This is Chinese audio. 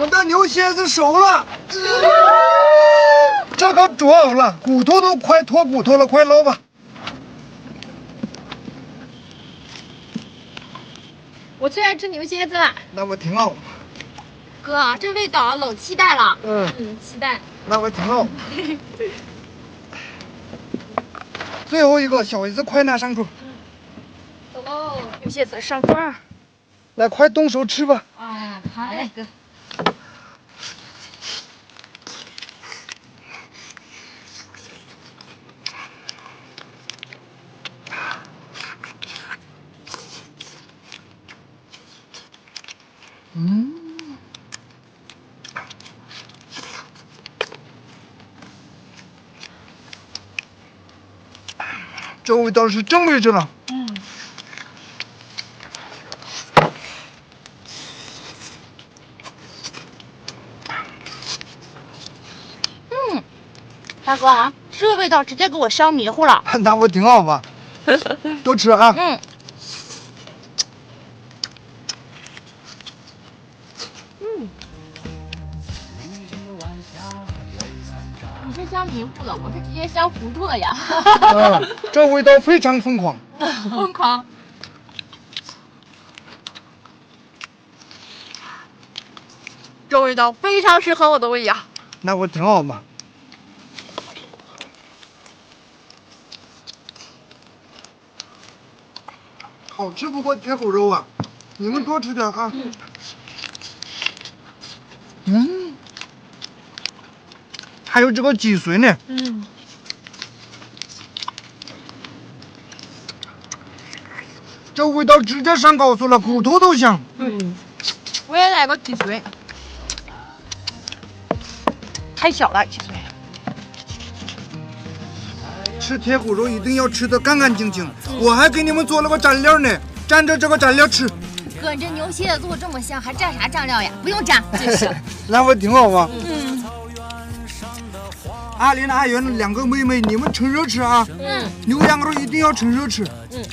们的牛蝎子熟了，这可煮好了，骨头都快脱骨头了，快捞吧。我最爱吃牛蝎子了，那我挺好，哥，这味道老期待了。嗯，嗯，期待。那我挺好。最后一个，小姨子快拿上桌，走喽，牛蝎子上桌。来快动手吃吧。啊，好嘞，哥。嗯，这味道是真味着呢。嗯。嗯，大哥啊，这个味道直接给我香迷糊了。那我挺好吧，多吃啊。嗯。你是香迷糊了，我是直接香糊涂了呀。啊，这味道非常疯狂。疯狂。这味道非常适合我的胃呀。那我挺好嘛。好吃不过铁骨肉啊，你们多吃点啊。嗯，还有这个脊髓呢，嗯。这味道直接上高速了，骨头都香。嗯，我也来个脊髓，太小了脊髓。吃铁骨肉一定要吃的干干净净。我还给你们做了个蘸料呢，蘸着这个蘸料吃。哥，你这牛蝎子做这么香，还蘸啥蘸料呀？不用蘸，真是。那我挺好吧。嗯。阿莲、阿元两个妹妹，你们趁热吃啊。嗯。牛羊肉一定要趁热吃。嗯。